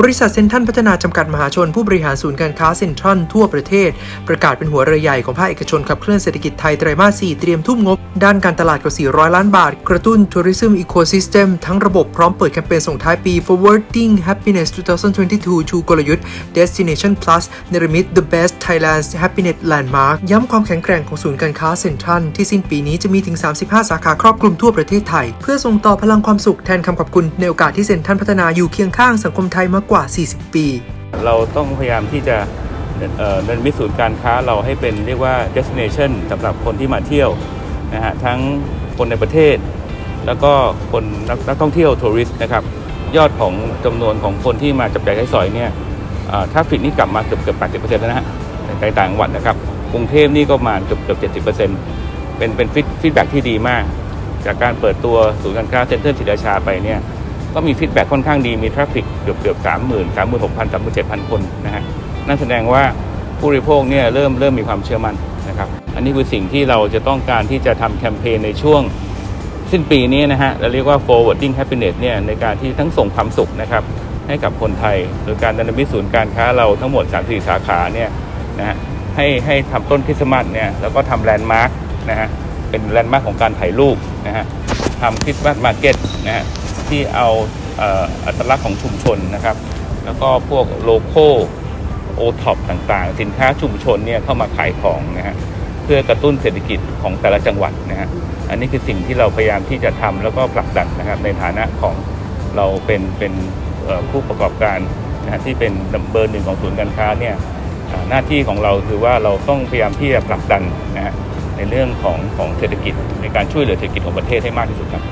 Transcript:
บริษัทเซ็นทรัลพัฒนาจำกัดมหาชน ผู้บริหารศูนย์การค้าเซ็นทรัลทั่วประเทศ ประกาศเป็นหัวเรือใหญ่ของภาคเอกชนขับเคลื่อนเศรษฐกิจไทยไตรมาส 4 เตรียมทุ่มงบ ด้านการตลาดกว่า 400 ล้านบาท กระตุ้น Tourism Ecosystem ทั้งระบบพร้อมเปิดแคมเปญส่งท้ายปี Forwarding Happiness 2022 ชูกลยุทธ์ Destination Plus เนรมิต The Best Thailand's Happiness Landmark ย้ำความแข็งแกร่งของศูนย์การค้าเซ็นทรัลที่สิ้นปีนี้จะมีถึง 35 สาขาครอบคลุมทั่วประเทศไทย เพื่อส่งต่อพลังความสุขแทนคำขอบคุณในโอกาสที่เซ็นทรัลพัฒนาอยู่เคียงข้างสังคมไทยมากกว่า 40 ปี เราต้องพยายามที่จะเอ่อเดินมิตศูนย์การค้าเราให้เป็นเรียกว่า destination สำหรับคนที่มาเที่ยวนะฮะทั้งคนในประเทศ แล้วก็คนนักนักท่องเที่ยวทัวริสต์นะครับยอดของจำนวนของคนที่มาจับจ่ายใช้สอยเนี่ยถ้าฟิตนี่กลับมาเกือบเกือบ80%แล้วนะฮะในต่างจังหวัดนะครับ กรุงเทพนี่ก็มาเกือบเกือบ70%เปอร์เซ็นต์เป็นฟีดฟีดแบ็ที่ดีมาก จากการเปิดตัวศูนย์การค้าเซ็นเตอร์ศรีราชาไปเนี่ย ก็มีฟีดแบ็ค่อนข้างดีมีทราฟฟิกเกือบเกือบสามหมื่นสามหมื่นหกพันสามหมื่นเจ็ดพันคนนะฮะนั่นแสดงว่าผู้บริโภคเนี่ยเริ่มเริ่มมีความเชื่อมั่นนะครับ อันนี้คือสิ่งที่เราจะต้องการที่จะทำแคมเปญในช่วงสิ้นปีนี้นะฮะเราเรียกว่า forwarding happiness เนี่ยในการที่ทั้งส่งความสุขนะครับให้กับคนไทย โดยการดำเนินศูนย์การค้าเราทั้งหมด 3-4 สาขาเนี่ยนะฮะให้ให้ทำต้นคริสต์มาสเนี่ยแล้วก็ทำแลนด์มาร์กนะฮะเป็นแลนด์มาร์กของการถ่ายรูปนะฮะทำคริสต์มาสมาร์เก็ตนะฮะ ที่เอาเอ,อัตลักษณ์ของชุมชนนะครับ แล้วก็พวกโลโก้โอท็อปต่างๆ สินค้าชุมชนเนี่ยเข้ามาขายของนะฮะเพื่อกระตุ้นเศรษฐกิจของแต่ละจังหวัดนะฮะอันนี้คือสิ่งที่เราพยายามที่จะทำแล้วก็ผลักดันนะครับในฐานะของเราเป็นเป็นเอ่อผู้ประกอบการนะฮะที่เป็นเบอร์หนึ่งของศูนย์การค้าเนี่ยหน้าที่ของเราคือว่าเราต้องพยายามที่จะผลักดันนะฮะในเรื่องของของเศรษฐกิจในการช่วยเหลือเศรษฐกิจของประเทศให้มากที่สุดครับ